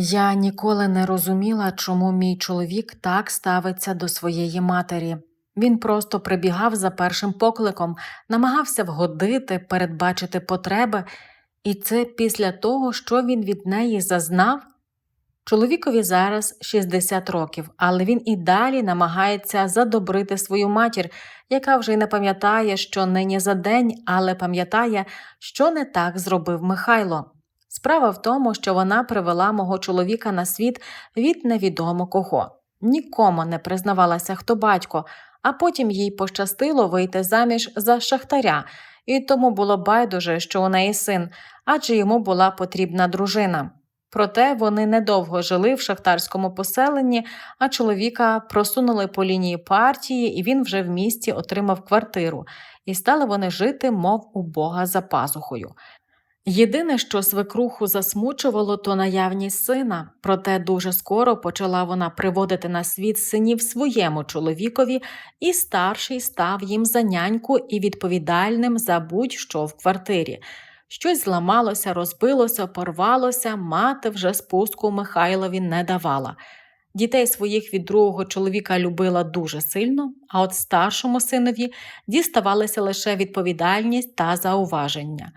Я ніколи не розуміла, чому мій чоловік так ставиться до своєї матері. Він просто прибігав за першим покликом, намагався вгодити, передбачити потреби, і це після того, що він від неї зазнав. Чоловікові зараз 60 років, але він і далі намагається задобрити свою матір, яка вже й не пам'ятає, що нині за день, але пам'ятає, що не так зробив Михайло. Справа в тому, що вона привела мого чоловіка на світ від невідомо кого. Нікому не признавалася, хто батько, а потім їй пощастило вийти заміж за шахтаря, і тому було байдуже, що у неї син, адже йому була потрібна дружина. Проте вони недовго жили в шахтарському поселенні, а чоловіка просунули по лінії партії, і він вже в місті отримав квартиру, і стали вони жити, мов у Бога за пазухою. Єдине, що свекруху засмучувало, то наявність сина, проте дуже скоро почала вона приводити на світ синів своєму чоловікові, і старший став їм за няньку і відповідальним за будь-що в квартирі. Щось зламалося, розбилося, порвалося, мати вже спуску Михайлові не давала. Дітей своїх від другого чоловіка любила дуже сильно, а от старшому синові діставалися лише відповідальність та зауваження.